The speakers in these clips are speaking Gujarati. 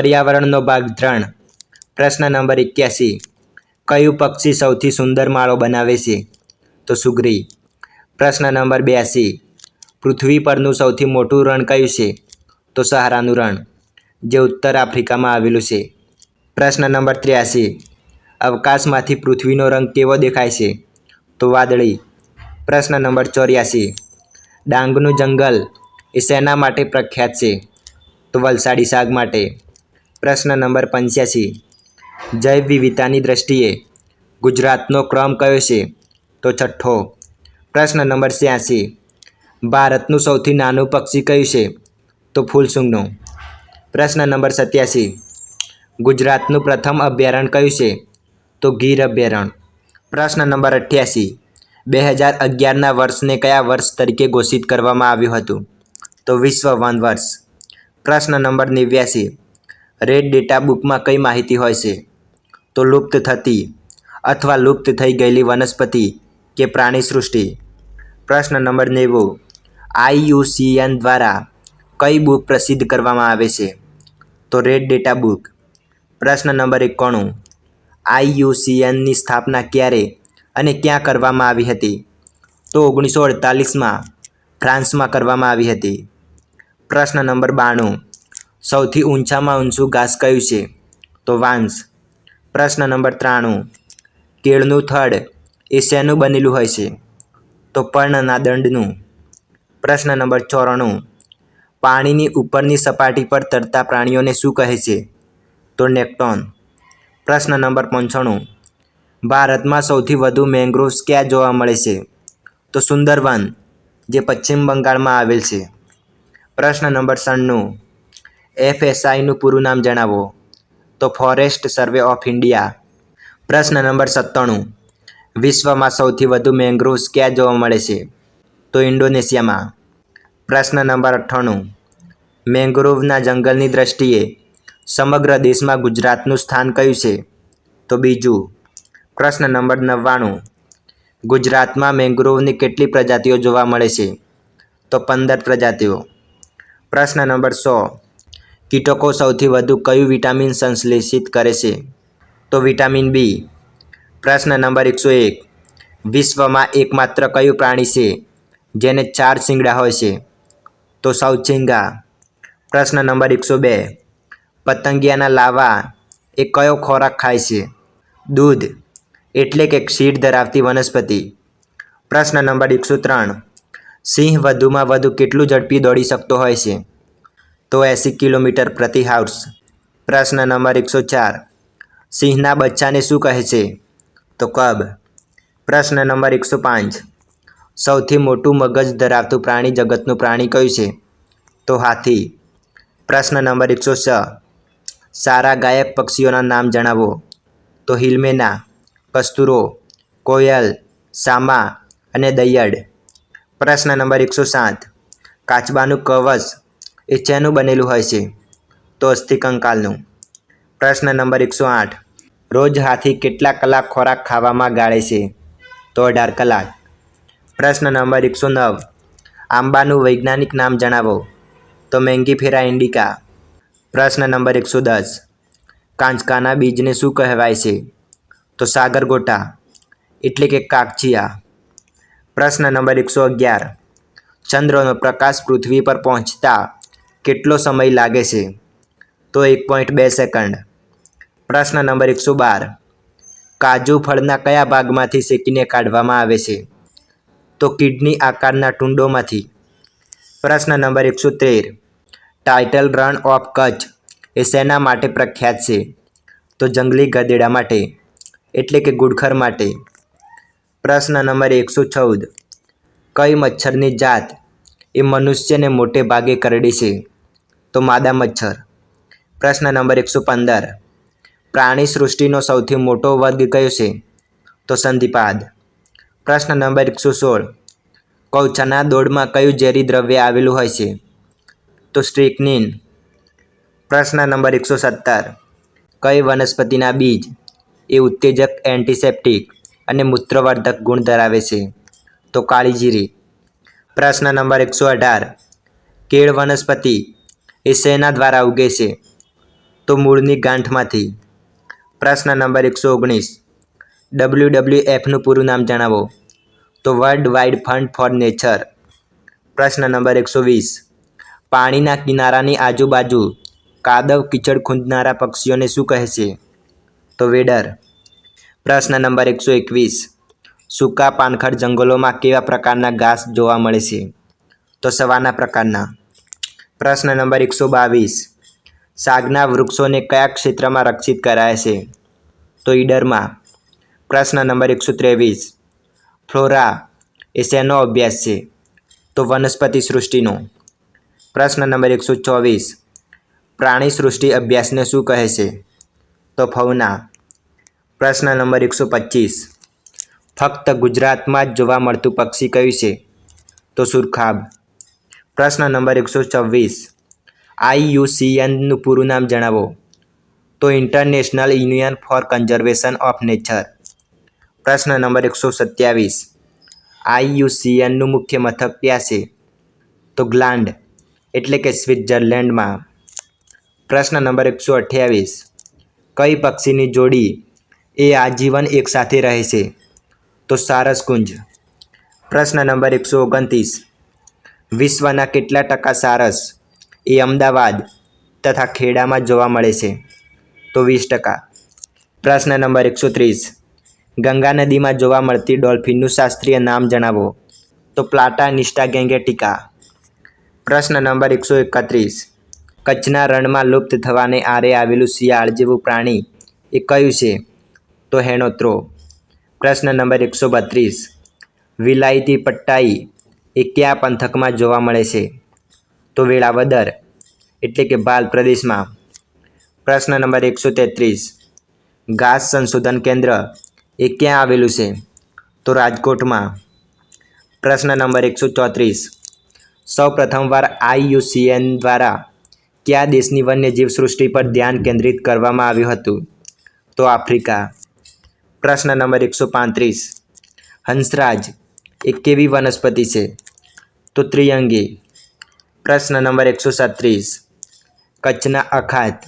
પર્યાવરણનો ભાગ ત્રણ પ્રશ્ન નંબર એક્યાસી. કયું પક્ષી સૌથી સુંદર માળો બનાવે છે? તો સુગ્રી. પ્રશ્ન નંબર બ્યાસી પૃથ્વી પરનું સૌથી મોટું રણ કયું છે? તો સહારાનું રણ, જે ઉત્તર આફ્રિકામાં આવેલું છે. પ્રશ્ન નંબર ત્ર્યાસી. અવકાશમાંથી પૃથ્વીનો રંગ કેવો દેખાય છે? તો વાદળી. પ્રશ્ન નંબર ચોર્યાસી. ડાંગનું જંગલ એ શેના માટે પ્રખ્યાત છે? તો વલસાડી શાક માટે. પ્રશ્ન નંબર પંચ્યાસી. જૈવ વિવિધતાની દ્રષ્ટિએ ગુજરાતનો ક્રમ કયો છે? તો છઠ્ઠો. પ્રશ્ન નંબર છ્યાસી. ભારતનું સૌથી નાનું પક્ષી કયું છે? તો ફૂલસુંગનું. પ્રશ્ન નંબર સત્યાસી. ગુજરાતનું પ્રથમ અભયારણ્ય કયું છે? તો ગીર અભયારણ્ય પ્રશ્ન નંબર અઠ્યાસી. બે હજાર અગિયારના વર્ષને કયા વર્ષ તરીકે ઘોષિત કરવામાં આવ્યું હતું? તો વિશ્વ વન વર્ષ. પ્રશ્ન નંબર નેવ્યાસી. રેડ ડેટા બુકમાં કઈ માહિતી હોય છે? તો લુપ્ત થતી અથવા લુપ્ત થઈ ગયેલી વનસ્પતિ કે પ્રાણી સૃષ્ટિ પ્રશ્ન નંબર નેવું. આઈયુસીએન દ્વારા કઈ બુક પ્રસિદ્ધ કરવામાં આવે છે? તો રેડ ડેટા બુક. પ્રશ્ન નંબર એકાણું. આઈયુસીએનની સ્થાપના ક્યારે અને ક્યાં કરવામાં આવી હતી? તો ઓગણીસો અડતાલીસમાં ફ્રાન્સમાં કરવામાં આવી હતી. પ્રશ્ન નંબર બાણું. સૌથી ઊંચામાં ઊંચું ઘાસ કયું છે? તો વાંસ. પ્રશ્ન નંબર ત્રાણું. કેળનું થડ એ શેનું બનેલું હોય છે? તો પર્ણના દંડનું પ્રશ્ન નંબર ચોરાણું. પાણીની ઉપરની સપાટી પર તરતા પ્રાણીઓને શું કહે છે? તો નેપ્ટોન. પ્રશ્ન નંબર પંચાણું. ભારતમાં સૌથી વધુ મેંગ્રોવ્સ ક્યાં જોવા મળે છે? તો સુંદરવન, જે પશ્ચિમ બંગાળમાં આવેલ છે. પ્રશ્ન નંબર સન્નું. એફએસઆઈનું પૂરું નામ જણાવો. તો ફોરેસ્ટ સર્વે ઓફ ઇન્ડિયા પ્રશ્ન નંબર સત્તાણું. વિશ્વમાં સૌથી વધુ મેંગ્રોવ્સ ક્યાં જોવા મળે છે? તો ઇન્ડોનેશિયામાં. પ્રશ્ન નંબર અઠ્ઠાણું. મેંગ્રોવના જંગલની દ્રષ્ટિએ સમગ્ર દેશમાં ગુજરાતનું સ્થાન કયું છે? તો બીજું. પ્રશ્ન નંબર નવ્વાણું. ગુજરાતમાં મેંગ્રોવની કેટલી પ્રજાતિઓ જોવા મળે છે? તો પંદર પ્રજાતિઓ. પ્રશ્ન નંબર સો. કીટકો સૌથી વધુ કયું વિટામિન સંશ્લેષિત કરે છે? તો વિટામિન બી. પ્રશ્ન નંબર એકસો એક. વિશ્વમાં એકમાત્ર કયું પ્રાણી છે? જેને ચાર શિંગડા હોય છે. તો સૌચિંગા પ્રશ્ન નંબર એકસો બે. પતંગિયાના લાવા એ કયો ખોરાક ખાય છે? દૂધ. એટલે કે ક્ષીર ધરાવતી વનસ્પતિ. પ્રશ્ન નંબર એકસો ત્રણ. સિંહ વધુમાં વધુ કેટલું ઝડપી દોડી શકતો હોય છે? તો એંસી કિલોમીટર પ્રતિ હાઉસ. પ્રશ્ન નંબર એકસો ચાર. સિંહના બચ્ચાને શું કહે છે? તો કબ. પ્રશ્ન નંબર એકસો પાંચ. સૌથી મોટું મગજ ધરાવતું પ્રાણી જગતનું પ્રાણી કયું છે? તો હાથી. પ્રશ્ન નંબર એકસો છ. સારા ગાયક પક્ષીઓના નામ જણાવો. તો હિલમેના, કસ્તુરો, કોયલ, સામા અને દૈયડ. પ્રશ્ન નંબર એકસો સાત. કાચબાનું કવચ એ બનેલું હોય છે. તો અસ્થિકંકાલનું. પ્રશ્ન નંબર એકસો આઠ. રોજ હાથી કેટલા કલાક ખોરાક ખાવામાં ગાળે છે? તો અઢાર કલાક. પ્રશ્ન નંબર એકસો નવ. આંબાનું વૈજ્ઞાનિક નામ જણાવો. તો મેંગીફેરા ઇન્ડિકા. પ્રશ્ન નંબર એકસો દસ. કાંચકાના બીજને શું કહેવાય છે? તો સાગરગોટા, એટલે કે કાકચિયા. પ્રશ્ન નંબર એકસો અગિયાર. ચંદ્રનો પ્રકાશ પૃથ્વી પર પહોંચતા કેટલો સમય લાગે છે? તો એક પોઈન્ટ બે સેકન્ડ પ્રશ્ન નંબર એકસો બાર. કાજુ ફળના કયા ભાગમાંથી શેકીને કાઢવામાં આવે છે? તો કિડની આકારના ટુંડોમાંથી. પ્રશ્ન નંબર એકસો તેર. ટાઇટલ રન ઓફ કચ્છ એ શેના માટે પ્રખ્યાત છે? તો જંગલી ગધેડા માટે, એટલે કે ગુડખર માટે. પ્રશ્ન નંબર એકસો ચૌદ. કઈ મચ્છરની જાત એ મનુષ્યને મોટે ભાગે કરડે છે? તો માદા મચ્છર. પ્રશ્ન નંબર એકસો પંદર. પ્રાણી સૃષ્ટિનો સૌથી મોટો વર્ગ કયો છે? તો સંધિપાદ. પ્રશ્ન નંબર એકસો સોળ. કૌચાના દોડમાં કયું ઝેરી દ્રવ્ય આવેલું હોય છે? તો સ્ટ્રીકનીન. પ્રશ્ન નંબર એકસો સત્તર. કઈ વનસ્પતિના બીજ એ ઉત્તેજક એન્ટિસેપ્ટિક અને મૂત્રવર્ધક ગુણ ધરાવે છે? તો કાળીજીરી. પ્રશ્ન નંબર એકસો અઢાર. કેળ વનસ્પતિ એ શેના દ્વારા ઉગે છે. તો મૂળની ગાંઠમાંથી. પ્રશ્ન નંબર એકસો ઓગણીસ. ડબલ્યુ ડબલ્યુ એફનું પૂરું નામ જણાવો. તો world wide fund for nature. પ્રશ્ન નંબર એકસો વીસ. પાણીના કિનારાની આજુબાજુ કાદવ કીચડ ખૂંદનારા પક્ષીઓને શું કહે છે? તો વેડર. પ્રશ્ન નંબર એકસો એકવીસ. સૂકા પાનખર જંગલોમાં કેવા પ્રકારના ઘાસ જોવા મળે છે? તો સવાના પ્રકારના. પ્રશ્ન નંબર એકસો બાવીસ. સાગના વૃક્ષોને કયા ક્ષેત્રમાં રક્ષિત કરાય છે? તો ઈડરમાં પ્રશ્ન નંબર એકસો ત્રેવીસ. ફ્લોરા એ શેનો અભ્યાસ છે? તો વનસ્પતિ સૃષ્ટિનો. પ્રશ્ન નંબર એકસો ચોવીસ. પ્રાણી સૃષ્ટિ અભ્યાસને શું કહે છે? તો ફૌના પ્રશ્ન નંબર એકસો પચીસ. ફક્ત ગુજરાતમાં જ જોવા મળતું પક્ષી કયું છે? તો સુરખાબ. પ્રશ્ન નંબર એકસો છવ્વીસ. આઈયુસીએનનું પૂરું નામ જણાવો. તો international union for conservation of nature. પ્રશ્ન નંબર એકસો સત્યાવીસ. આઈયુસીએનનું મુખ્ય મથક ક્યાં છે? તો ગ્લાન્ડ, એટલે કે સ્વિટ્ઝરલેન્ડમાં. પ્રશ્ન નંબર એકસો અઠ્યાવીસ. કઈ પક્ષીની જોડી એ આજીવન એકસાથે રહે છે? તો સારસકુંજ. પ્રશ્ન નંબર એકસો ઓગણત્રીસ. વિશ્વના કેટલા ટકા સારસ એ અમદાવાદ તથા ખેડામાં જોવા મળે છે? તો વીસ ટકા. પ્રશ્ન નંબર એકસો ત્રીસ. ગંગા નદીમાં જોવા મળતી ડોલ્ફિનનું શાસ્ત્રીય નામ જણાવો. તો પ્લાટા નિષ્ઠા ગેંગેટિકા પ્રશ્ન નંબર એકસો એકત્રીસ. કચ્છના રણમાં લુપ્ત થવાને આરે આવેલું શિયાળ જેવું પ્રાણી એ કયું છે? તો હેણોત્રો. પ્રશ્ન નંબર એકસો બત્રીસ. વિલાયતી પટ્ટાઈ એ કયા પંથકમાં જોવા મળે છે. તો વેળાવદર એટલે કે બાલ પ્રદેશમાં. પ્રશ્ન નંબર એકસો તેત્રીસ. ઘાસ સંશોધન કેન્દ્ર એ ક્યાં આવેલું છે? તો રાજકોટમાં. પ્રશ્ન નંબર એકસો ચોત્રીસ. સૌ પ્રથમવાર આઈયુસીએન દ્વારા કયા દેશની વન્યજીવ સૃષ્ટિ પર ધ્યાન કેન્દ્રિત કરવામાં આવ્યું હતું? તો આફ્રિકા. પ્રશ્ન નંબર એકસો પાંત્રીસ. હંસરાજ. એ કેવી વનસ્પતિ છે? તો ત્રિઅંગી. પ્રશ્ન નંબર એકસો છત્રીસ. કચ્છના અખાત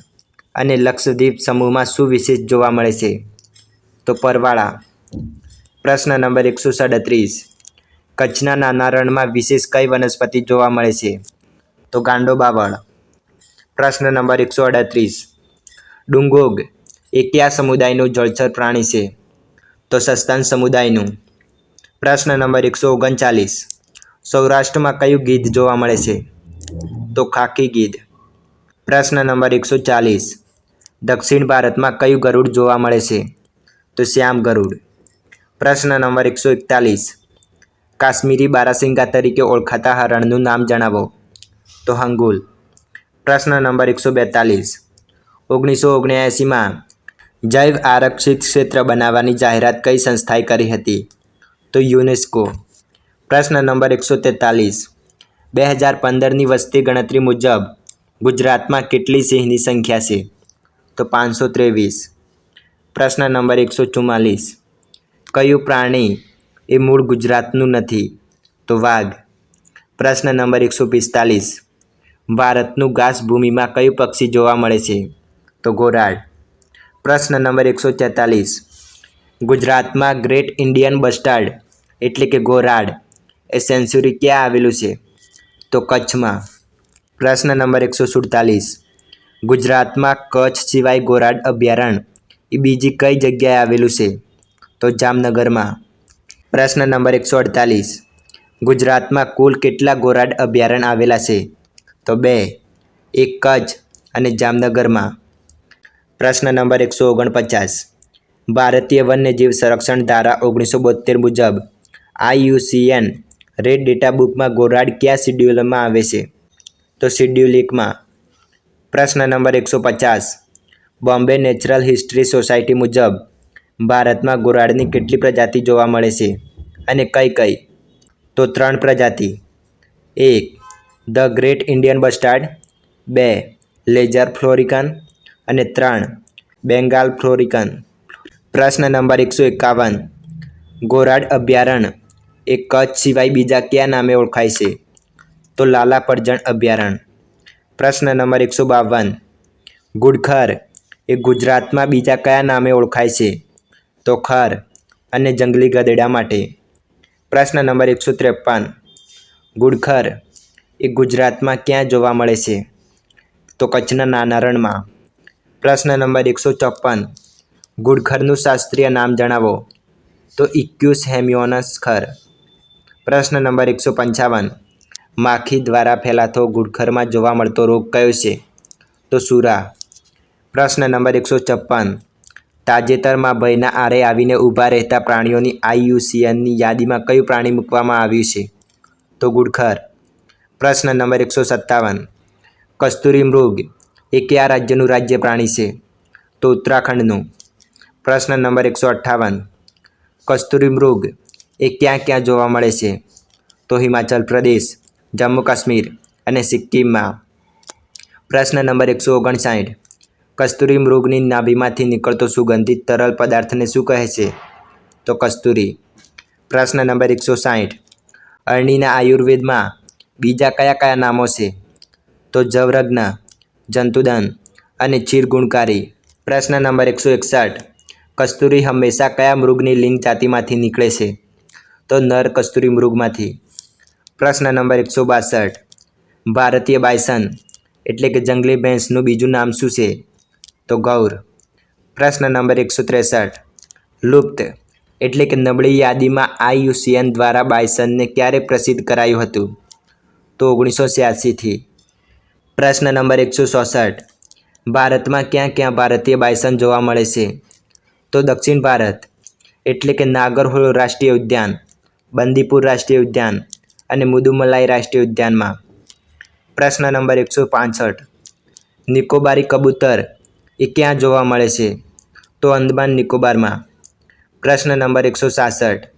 અને લક્ષદ્વીપ સમૂહમાં શું વિશેષ જોવા મળે છે? તો પરવાળા. પ્રશ્ન નંબર એકસો સાડત્રીસ. કચ્છના નાના રણમાં વિશેષ કઈ વનસ્પતિ જોવા મળે છે? તો ગાંડો બાવળ. પ્રશ્ન નંબર એકસો અડત્રીસ ડુંગોગ. એ કયા સમુદાયનું જળચર પ્રાણી છે? તો સસ્તાન સમુદાયનું. પ્રશ્ન નંબર એકસો ઓગણચાલીસ. સૌરાષ્ટ્રમાં કયું ગીધ જોવા મળે છે? તો ખાકી ગીધ પ્રશ્ન નંબર એકસો ચાલીસ. દક્ષિણ ભારતમાં કયું ગરુડ જોવા મળે છે? તો શ્યામ ગરુડ. પ્રશ્ન નંબર એકસો એકતાલીસ. કાશ્મીરી બારાસિંગા તરીકે ઓળખાતા હરણનું નામ જણાવો. તો હંગુલ. પ્રશ્ન નંબર એકસો બેતાલીસ. ઓગણીસો ઓગણ્યાએંસીમાં જૈવ આરક્ષિત ક્ષેત્ર બનાવવાની જાહેરાત કઈ સંસ્થાએ કરી હતી? તો યુનેસ્કો. પ્રશ્ન નંબર એકસો તેતાલીસ. બે હજાર પંદરની વસ્તી ગણતરી મુજબ ગુજરાતમાં કેટલી સિંહની સંખ્યા છે? તો પાંચસો ત્રેવીસ. પ્રશ્ન નંબર એકસો ચુમ્માલીસ. કયું પ્રાણી એ મૂળ ગુજરાતનું નથી? તો વાઘ. પ્રશ્ન નંબર એકસો પિસ્તાલીસ. ભારતનું ઘાસભૂમિમાં કયું પક્ષી જોવા મળે છે? તો ગોરાડ પ્રશ્ન નંબર એકસો તેતાલીસ ગુજરાતમાં ગ્રેટ ઇન્ડિયન બસ્ટાર્ડ એટલે કે ગોરાડ, એ સેન્ચુરી ક્યાં આવેલું છે? તો કચ્છમાં. પ્રશ્ન નંબર એકસો સુડતાલીસ. ગુજરાતમાં કચ્છ સિવાય ગોરાડ અભયારણ્ય એ બીજી કઈ જગ્યાએ આવેલું છે? તો જામનગરમાં. પ્રશ્ન નંબર એકસો અડતાલીસ. ગુજરાતમાં કુલ કેટલા ગોરાડ અભયારણ્ય આવેલા છે? તો બે. એક કચ્છ અને જામનગરમાં. પ્રશ્ન નંબર એકસો ઓગણપચાસ. ભારતીય વન્યજીવ સંરક્ષણ ધારા ઓગણીસો બોતેર મુજબ આઈયુસીએન રેડ ડેટા બુકમાં ગોરાડ કયા શિડ્યુલમાં આવે છે? તો શિડ્યુલ એકમાં પ્રશ્ન નંબર એકસો પચાસ. બોમ્બે નેચરલ હિસ્ટ્રી સોસાયટી મુજબ ભારતમાં ગોરાડની કેટલી પ્રજાતિ જોવા મળે છે અને કઈ કઈ? તો ત્રણ પ્રજાતિ. એક, ધ ગ્રેટ ઇન્ડિયન બસ્ટાર્ડ. બે લેઝર ફ્લોરિકન. અને ત્રણ, બેંગાલ ફ્લોરિકન. પ્રશ્ન નંબર એકસો એકાવન. ગોરાડ અભયારણ્ય એ કચ્છ સિવાય બીજા કયા નામે ઓળખાય છે? તો લાલા પરજણ અભયારણ્ય. પ્રશ્ન નંબર એકસો બાવન. ગુડખર એ ગુજરાતમાં બીજા કયા નામે ઓળખાય છે? તો ખર અને જંગલી ગધેડા માટે. પ્રશ્ન નંબર એકસો ત્રેપન. ગુડખર એ ગુજરાતમાં ક્યાં જોવા મળે છે? તો કચ્છના નાના રણમાં પ્રશ્ન નંબર એકસો ચોપન. ગુડખરનું શાસ્ત્રીય નામ જણાવો. તો ઇક્યુસ હેમિયોનસ ખર. પ્રશ્ન નંબર એકસો પંચાવન. માખી દ્વારા ફેલાતો ગુડખરમાં જોવા મળતો રોગ કયો છે? તો સુરા. પ્રશ્ન નંબર એકસો છપ્પન. તાજેતરમાં ભયના આરે આવીને ઊભા રહેતા પ્રાણીઓની આઈયુસીએનની યાદીમાં કયું પ્રાણી મૂકવામાં આવ્યું છે? તો ગુડખર. પ્રશ્ન નંબર એકસો સત્તાવન. કસ્તુરી મૃગ એ કયા રાજ્યનું રાજ્ય પ્રાણી છે? તો ઉત્તરાખંડનું. પ્રશ્ન નંબર એકસો અઠ્ઠાવન. કસ્તુરી મૃગ એ ક્યાં ક્યાં જોવા મળે છે? તો હિમાચલ પ્રદેશ, જમ્મુ કાશ્મીર અને સિક્કિમમાં. પ્રશ્ન નંબર એકસો ઓગણસાઠ. કસ્તુરી મૃગની નાભીમાંથી નીકળતો સુગંધિત તરલ પદાર્થને શું કહે છે? તો કસ્તુરી. પ્રશ્ન નંબર એકસો સાઠ. અરણીના આયુર્વેદમાં બીજા કયા કયા નામો છે? તો જવરજ્ઞ જંતુદન અને ચીર ગુણકારી પ્રશ્ન નંબર એકસો એકસઠ. કસ્તુરી હંમેશા કયા મૃગની લિંગ જાતિમાંથી નીકળે છે? તો નર કસ્તુરી મૃગમાંથી. પ્રશ્ન નંબર એકસો બાસઠ. ભારતીય બાયસન એટલે કે જંગલી ભેંસનું બીજું નામ શું છે? તો ગૌર. પ્રશ્ન નંબર એકસો ત્રેસઠ. લુપ્ત એટલે કે નબળી યાદીમાં આઈયુસીએન દ્વારા બાયસનને ક્યારે પ્રસિદ્ધ કરાયું હતું? તો ઓગણીસો છ્યાસીથી. પ્રશ્ન નંબર એકસો ચોસઠ. ભારતમાં ક્યાં ક્યાં ભારતીય બાયસન જોવા મળે છે? તો દક્ષિણ ભારત એટલે કે નાગરહોલ રાષ્ટ્રીય ઉદ્યાન. બંદીપુર રાષ્ટ્રીય ઉદ્યાન અને મુદુમલાઈ રાષ્ટ્રીય ઉદ્યાનમાં. પ્રશ્ન નંબર એકસો પાસઠ. નિકોબારી કબૂતર એ ક્યાં જોવા મળે છે? તો અંદમાન નિકોબારમાં. પ્રશ્ન નંબર એકસો સાસઠ.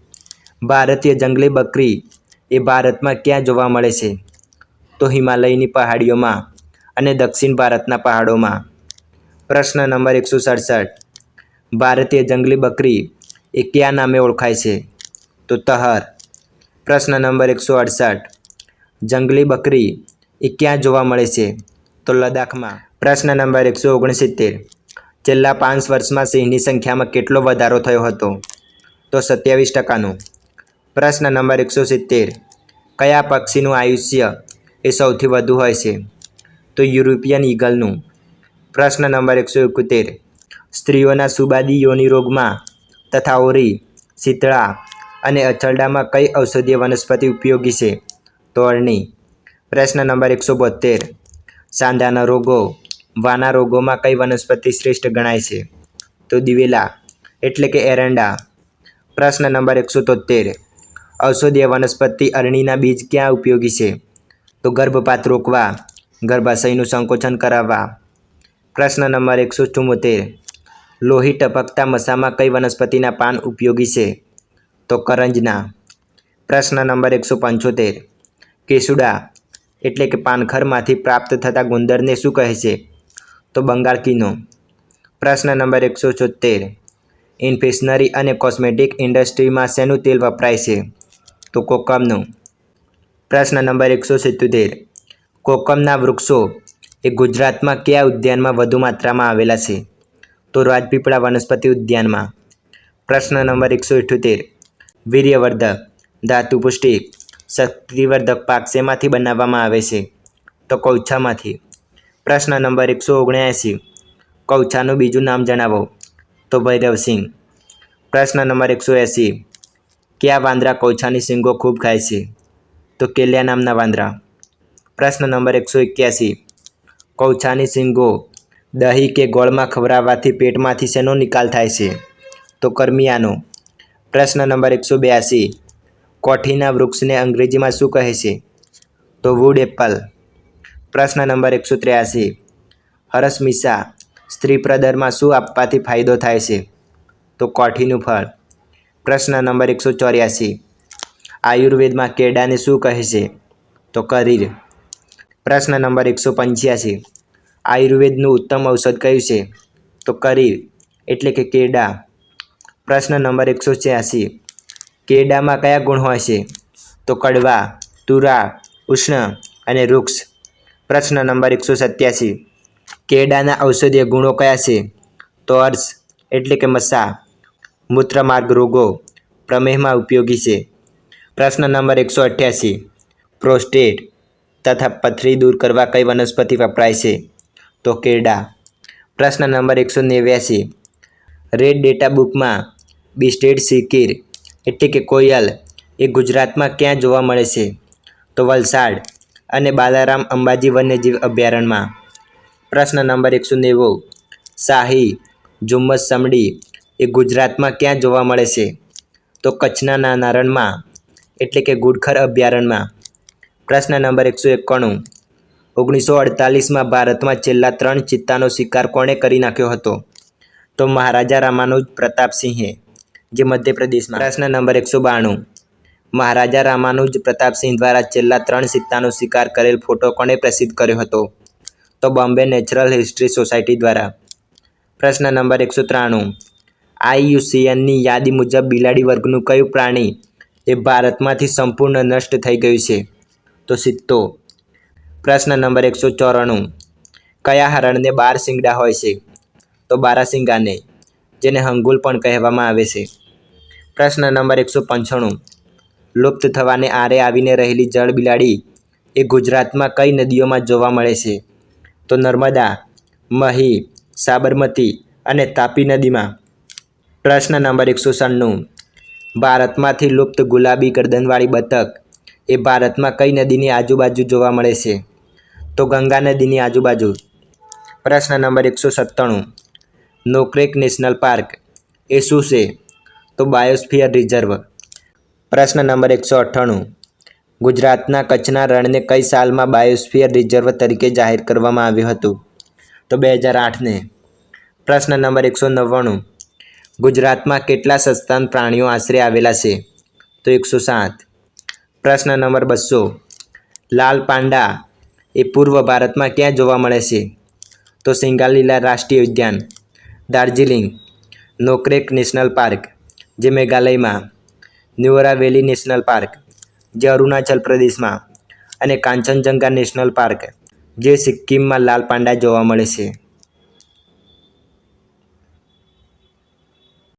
ભારતીય જંગલી બકરી એ ભારતમાં ક્યાં જોવા મળે છે? તો હિમાલયની પહાડીઓમાં અને દક્ષિણ ભારતના પહાડોમાં. પ્રશ્ન નંબર એકસો સડસઠ. ભારતીય જંગલી બકરી એ કયા નામે ઓળખાય છે? તો તહર પ્રશ્ન નંબર એકસો અડસઠ. જંગલી બકરી એ ક્યાં જોવા મળે છે? તો લદ્દાખમાં. પ્રશ્ન નંબર એકસો ઓગણસિત્તેર. છેલ્લા પાંચ વર્ષમાં સિંહની સંખ્યામાં કેટલો વધારો થયો હતો? તો સત્યાવીસ ટકાનો. પ્રશ્ન નંબર એકસો સિત્તેર. કયા પક્ષીનું આયુષ્ય એ સૌથી વધુ હોય છે? તો યુરોપિયન ઈગલનું. પ્રશ્ન નંબર એકસો એકોતેર. સ્ત્રીઓના સુબાદી યોનિ રોગમાં તથા ઓરી, શીતળા અને અછરડામાં કઈ ઔષધીય વનસ્પતિ ઉપયોગી છે? તો અરણી પ્રશ્ન નંબર એકસો બોતેર સાંધાના રોગો. વાના રોગોમાં કઈ વનસ્પતિ શ્રેષ્ઠ ગણાય છે? તો દિવેલા, એટલે કે એરંડા. પ્રશ્ન નંબર એકસો તોતેર ઔષધીય વનસ્પતિ અરણીના બીજ ક્યાં ઉપયોગી છે? તો ગર્ભપાત રોકવા, ગર્ભાશયનું સંકોચન કરાવવા. પ્રશ્ન નંબર એકસો ચુમ્મોતેર લોહી ટપકતા મસામાં કઈ વનસ્પતિના પાન ઉપયોગી છે? તો કરંજના. પ્રશ્ન નંબર એકસો પંચોતેર. કેસુડા એટલે કે પાનખરમાંથી પ્રાપ્ત થતા ગુંદરને શું કહે છે? તો બંગાળ કિનો. પ્રશ્ન નંબર એકસો છોતેર ઇન્ફેશનરી અને કોસ્મેટિક ઇન્ડસ્ટ્રીમાં શેનું તેલ વપરાય છે? તો કોકમનું. પ્રશ્ન નંબર એકસો સિત્તોતેર. કોકમના વૃક્ષો એ ગુજરાતમાં કયા ઉદ્યાનમાં વધુ માત્રામાં આવેલા છે? તો રાજપીપળા વનસ્પતિ ઉદ્યાનમાં. પ્રશ્ન નંબર એકસો અઠ્યોતેર વીર્યવર્ધક, ધાતુ પુષ્ટિ, શક્તિવર્ધક પાક શેમાંથી બનાવવામાં આવે છે? તો કૌછામાંથી. પ્રશ્ન નંબર એકસો ઓગણ્યાએંસી કૌછાનું બીજું નામ જણાવો. તો ભૈરવસિંહ પ્રશ્ન નંબર એકસો એંસી. કયા વાંદરા કૌછાની સિંગો ખૂબ ખાય છે? તો કેલિયા નામના વાંદરા. પ્રશ્ન નંબર એકસો એક્યાસી. કૌછાની સિંગો દહીં કે ગોળમાં ખવડાવવાથી પેટમાંથી શેનો નિકાલ થાય છે? તો કર્મિયાનો. પ્રશ્ન નંબર એકસો બ્યાસી. કોઠીના વૃક્ષને અંગ્રેજીમાં શું કહે છે? તો વુડ એપલ પ્રશ્ન નંબર એકસો ત્ર્યાસી. હરસમિસા સ્ત્રી પ્રદરમાં શું આપવાથી ફાયદો થાય છે? તો કોઠીનું ફળ. પ્રશ્ન નંબર એકસો ચોર્યાસી. આયુર્વેદમાં કેડાને શું કહે છે? તો કરીર. પ્રશ્ન નંબર એકસો પંચ્યાસી. આયુર્વેદનું ઉત્તમ ઔષધ કયું છે? તો કરીર, એટલે કે કેળા. પ્રશ્ન નંબર એકસો છ્યાસી. કેડામાં કયા ગુણ હોય છે? તો કડવા, તુરા, ઉષ્ણ અને વૃક્ષ પ્રશ્ન નંબર એકસો સત્યાસી. કેડાના ઔષધીય ગુણો કયા છે? તો અર્શ, એટલે કે મસા મૂત્રમાર્ગ રોગો, પ્રમેહમાં ઉપયોગી છે. પ્રશ્ન નંબર એકસો અઠ્યાસી. પ્રોસ્ટેટ તથા પથરી દૂર કરવા કઈ વનસ્પતિ વપરાય છે? તો કેડા પ્રશ્ન નંબર એકસો નેવ્યાસી. રેડ ડેટા બુકમાં બિસ્ટેડ સિકીર એટલે કે કોયલ. એ ગુજરાતમાં ક્યાં જોવા મળે છે? તો વલસાડ અને બાલારામ અંબાજી વન્યજીવ અભયારણ્યમાં. પ્રશ્ન નંબર એકસો નેવું. શાહી ઝુમ્મસ સમડી એ ગુજરાતમાં ક્યાં જોવા મળે છે? તો કચ્છના નાનારણમાં, એટલે કે ગુડખર અભયારણ્યમાં. પ્રશ્ન નંબર એકસો એકાણું. ઓગણીસો અડતાલીસમાં ભારતમાં છેલ્લા ત્રણ ચિત્તાનો શિકાર કોણે કરી નાખ્યો હતો? તો મહારાજા રામાનુજ પ્રતાપસિંહે. જે મધ્યપ્રદેશમાં પ્રશ્ન નંબર એકસો બાણું. મહારાજા રામાનુજ પ્રતાપસિંહ દ્વારા છેલ્લા ત્રણ સિત્તાનો શિકાર કરેલ ફોટો કોણે પ્રસિદ્ધ કર્યો હતો? તો બોમ્બે નેચરલ હિસ્ટ્રી સોસાયટી દ્વારા. પ્રશ્ન નંબર એકસો ત્રાણું. આઈયુસીએનની યાદી મુજબ બિલાડી વર્ગનું કયું પ્રાણી એ ભારતમાંથી સંપૂર્ણ નષ્ટ થઈ ગયું છે? તો સિત્તો. પ્રશ્ન નંબર એકસો ચોરાણું. કયા હરણને બાર શિંગડા હોય છે? તો બારાસિંગાને જેને હંગુલ પણ કહેવામાં આવે છે. પ્રશ્ન નંબર એકસો પંચાણું. લુપ્ત થવાને આરે આવીને રહેલી જળ બિલાડી એ ગુજરાતમાં કઈ નદીઓમાં જોવા મળે છે? તો નર્મદા, મહી, સાબરમતી અને તાપી નદીમાં. પ્રશ્ન નંબર એકસો સન્નું ભારતમાંથી લુપ્ત ગુલાબી ગરદનવાળી બતક એ ભારતમાં કઈ નદીની આજુબાજુ જોવા મળે છે? તો ગંગા નદીની આજુબાજુ. પ્રશ્ન નંબર એકસો સત્તાણું. નોક્રેક નેશનલ પાર્ક એ શું છે? તો બાયોસ્ફિયર રિઝર્વ પ્રશ્ન નંબર એકસો અઠ્ઠાણું. ગુજરાતના કચ્છના રણને કઈ સાલમાં બાયોસ્ફિયર રિઝર્વ તરીકે જાહેર કરવામાં આવ્યું હતું? તો બે હજાર આઠને. પ્રશ્ન નંબર એકસો નવ્વાણું. ગુજરાતમાં કેટલા સસ્તન પ્રાણીઓ આશરે આવેલા છે? તો એકસો સાત. પ્રશ્ન નંબર બસો. લાલ પાંડા એ પૂર્વ ભારતમાં ક્યાં જોવા મળે છે? તો સિંગાલીલા રાષ્ટ્રીય ઉદ્યાન, દાર્જિલિંગ, નોક્રેક નેશનલ પાર્ક. જે મેઘાલયમાં ન્યુરા વેલી નેશનલ પાર્ક, જે અરુણાચલ પ્રદેશમાં અને કાંચનજંગા નેશનલ પાર્ક, જે સિક્કિમમાં લાલ પાંડા જોવા મળે છે.